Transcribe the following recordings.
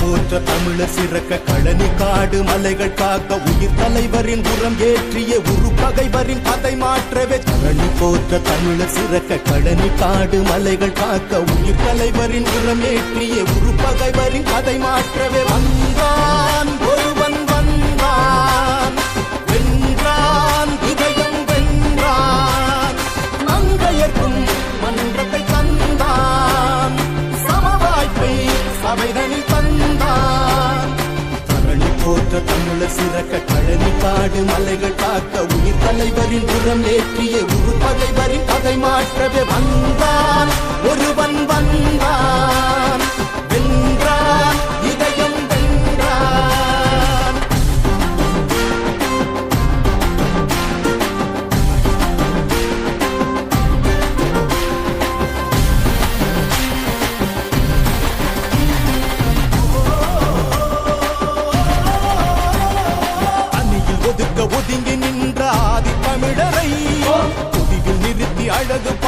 போற்ற தமிழர் சிறக்க களனி காடு மலைகள் காக்க உயிர் தலைவரின் உரம் ஏற்றிய உரு பகைவரின் பதை மாற்றவே. களனி போற்ற தமிழர் சிறக்க களனி காடு மலைகள் காக்க உயிர் தலைவரின் உரம் ஏற்றிய உரு பகைவரின் பதை மாற்றவே. வந்தான் ஒருவன் வந்தான். வென்றான் இதயம் வென்றான். மங்கையர்க்கும் மன்றத்தை தந்தான். சமவாய்ப்பை சபைதனில் போற்ற தமிழர் சிறக்க கழனி காடு மலைகள் காக்க உயிர் தலைவரின் புறம் ஏற்றிய உரு தலைவரின் கதை மாற்றவே வந்தார்.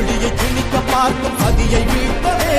மொழியை திணிக்க பார்க்கும் சதியை மீட்கவே